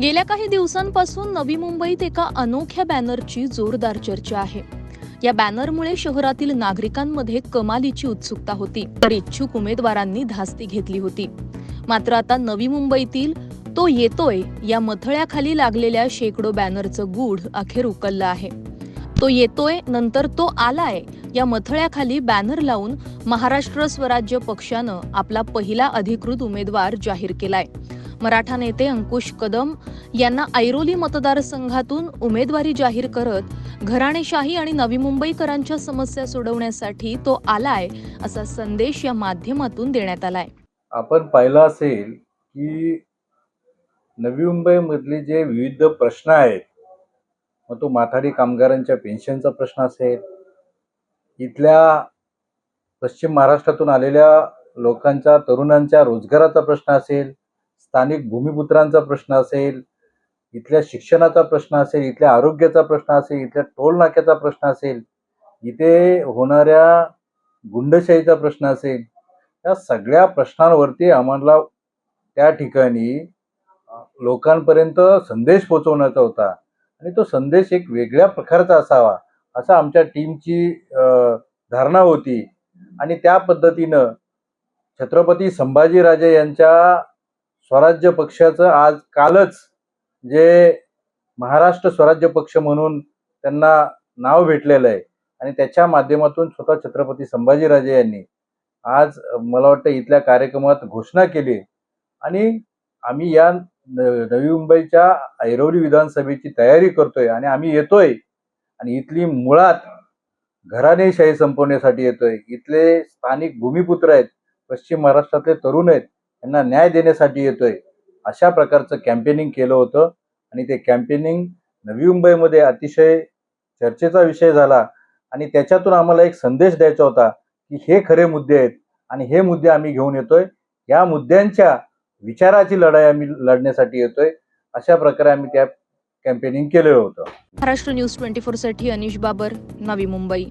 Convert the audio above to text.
गेल्या काही दिवसांपासून नवी मुंबईत एका अनोख्या बॅनरची जोरदार चर्चा आहे. या बॅनरमुळे शहरातील नागरिकांमध्ये कमालीची उत्सुकता होती. तर इच्छुक उमेदवारांनी धास्ती घेतली होती. मात्र आता नवी मुंबईतील तो येतोय या मथळ्याखाली लागलेल्या शेकडो बॅनरचं गूढ अखेर उकललं आहे. तो येतोय नंतर तो आलाय या मथळ्याखाली बॅनर लावून महाराष्ट्र स्वराज्य पक्षानं आपला पहिला अधिकृत उमेदवार जाहीर केलाय. मराठा नेते अंकुश कदम यांना ऐरोली मतदारसंघातून उमेदवारी जाहीर करत घराणेशाही आणि नवी मुंबईकरांच्या समस्या सोडवण्यासाठी तो आलाय असा संदेश या माध्यमातून देण्यात आलाय. आपण पाहिलं असेल की नवी मुंबईमधले जे विविध प्रश्न आहेत मग तो माथाडी कामगारांच्या पेन्शनचा प्रश्न असेल इथल्या पश्चिम महाराष्ट्रातून आलेल्या लोकांच्या तरुणांच्या रोजगाराचा प्रश्न असेल स्थानिक भूमिपुत्रांचा प्रश्न असेल इथल्या शिक्षणाचा प्रश्न असेल इथल्या आरोग्याचा प्रश्न असेल इथल्या टोल नाक्याचा प्रश्न असेल इथे होणाऱ्या गुंडशाहीचा प्रश्न असेल या सगळ्या प्रश्नांवरती आम्हाला त्या ठिकाणी लोकांपर्यंत संदेश पोचवण्याचा होता. आणि तो संदेश एक वेगळ्या प्रकारचा असावा असा आमच्या टीमची धारणा होती. आणि त्या पद्धतीनं छत्रपती संभाजीराजे यांच्या स्वराज्य पक्षाचं आज कालच जे महाराष्ट्र स्वराज्य पक्ष म्हणून त्यांना नाव भेटलेलं आहे. आणि त्याच्या माध्यमातून स्वतः छत्रपती संभाजीराजे यांनी आज मला वाटतं इथल्या कार्यक्रमात घोषणा केली आणि आम्ही या न- नवी मुंबईच्या ऐरोली विधानसभेची तयारी करतोय आणि आम्ही येतोय. आणि इथली मुळात घराणेशाही संपवण्यासाठी येतोय. इथले स्थानिक भूमिपुत्र आहेत पश्चिम महाराष्ट्रातले तरुण आहेत. यांना न्याय देण्यासाठी येतोय. अशा प्रकारचं कॅम्पेनिंग केलं होतं आणि ते कॅम्पेनिंग नवी मुंबईमध्ये अतिशय चर्चेचा विषय झाला आणि त्याच्यातून आम्हाला एक संदेश द्यायचा होता की हे खरे मुद्दे आहेत आणि हे मुद्दे आम्ही घेऊन येतोय. या मुद्द्यांच्या विचाराची लढाई आम्ही लढण्यासाठी येतोय. अशा प्रकारे आम्ही त्या कॅम्पेनिंग केलेलं होतं. महाराष्ट्र न्यूज ट्वेंटी फोरसाठी अनिश बाबर नवी मुंबई.